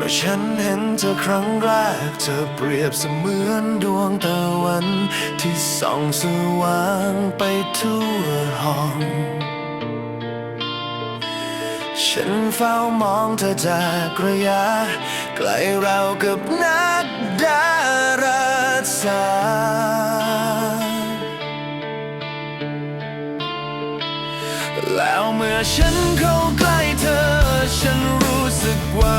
เมื่อฉันเห็นเธอครั้งแรก เธอเปรียบเสมือนดวงตะวัน ที่ส่องสว่างไปทั่วห้อง ฉันเฝ้ามองเธอจากระยะไกลเรากับนักดาราศาสตร์แล้วเมื่อฉันเข้าใกล้เธอ ฉันรู้สึกว่า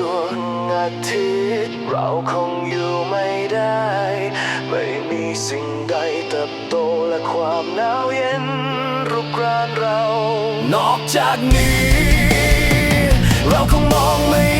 ดวงอาทิตย์เราคงอยู่ไม่ได้ ไม่มีสิ่งใดเติบโตและความหนาวเย็นรุกรานเรา นอกจากนี้ เราคงมองไม่